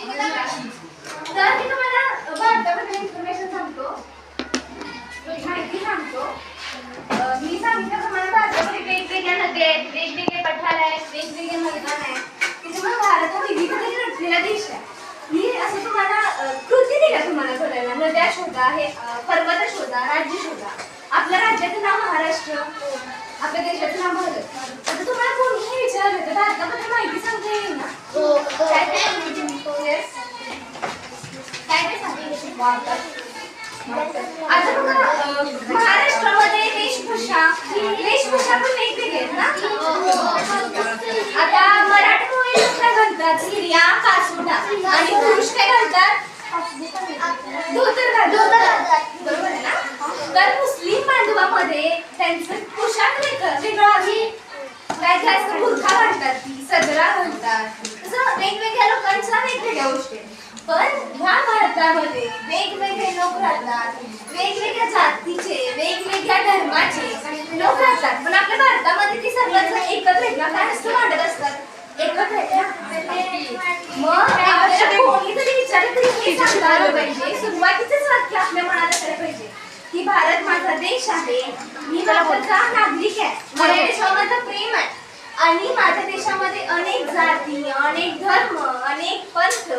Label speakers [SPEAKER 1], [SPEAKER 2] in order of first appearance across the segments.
[SPEAKER 1] तर मी तुम्हाला भारताबद्दल इन्फॉर्मेशन सांगतो. माहिती सांगतो. मी सांगितलं तुम्हाला भारतामध्ये वेगवेगळ्या नद्या आहेत वेगवेगळे पठार आहेत वेगवेगळे मैदान आहेत. त्याच्यामुळे भारत हा विविधतेने नटलेला देश आहे. मी असं तुम्हाला कृती दिल्या तुम्हाला करायला नद्या शोधा हे पर्वत शोधा राज्य शोधा. आपल्या राज्याचं नाव महाराष्ट्र. आपल्या देशाचं नाव भारत. आता तुम्हाला कोणीही विचारलं तर भारताबद्दल माहिती सांगता येईल ना काय काय Yes. काय काय सांगता आता बघा महाराष्ट्रामध्ये वेशभूषा वेशभूषा पण वेगवेगळी आहेत ना? आता मराठी मुली काय घालतात? स्त्रिया कासोटा आणि पुरुष काय घालतात? धोतर घालतात. बरोबर आहे ना? तर मुस्लिम बांधवामध्ये त्यांचं पोशाख वेगळं वेगळं आहे. काय असतं बुरखा घालतात सदरा घालतात. तसं वेगवेगळ्या लोकांच्या वेगवेगळ्या गोष्टी आहेत. पण ह्या भारतामध्ये वेगवेगळे लोक राहतात वेगवेगळ्या जातीचे वेगवेगळ्या धर्माचे लोक राहतात. पण आपल्या भारतामध्ये ती सर्वजण एकत्र आहेत ना काय असतं वाढत असतात? एकत्र आहेत ना? मग आपल्याला कोणी जरी विचारलं तरी हे सांगता आलं पाहिजे. सुरुवातीचंच वाक्य आपल्या मनात असायला पाहिजे की भारत माझा देश आहे मी भारताचा नागरिक आहे माझ्या देशावर माझं प्रेम आहे. आणि माझ्या देशामध्ये अनेक जाती अनेक धर्म अनेक पंथ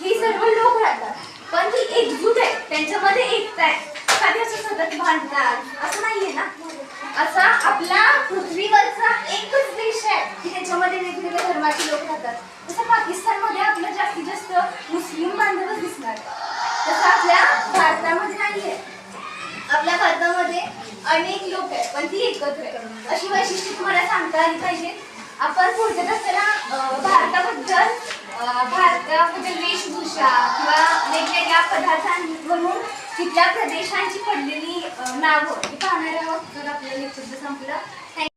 [SPEAKER 1] हे सर्व लोक राहतात. पण ती एकजूट आहे. त्यांच्यामध्ये एकता आहे. कधी असं सतत भांडणार असं नाहीये ना? असा आपला पृथ्वीवरचा एकच देश आहे. की त्याच्यामध्ये वेगवेगळ्या धर्माचे लोक राहतात. जसं पाकिस्तानमध्ये आपला जास्तीत जास्त मुस्लिम बांधवच दिसणार. तसं आपल्या भारतामध्ये नाहीये. आपल्या भारतामध्ये अनेक लोक आहेत पण ती एकत्र आहे अशी वैशिष्ट्य तुम्हाला सांगता आली पाहिजे. आपण पुढच्या तासाला भारताबद्दल पदार्थांवरून तिथल्या प्रदेशांची पडलेली नावं हे पाहणाऱ्या आहोत. तर आपल्या संपलं.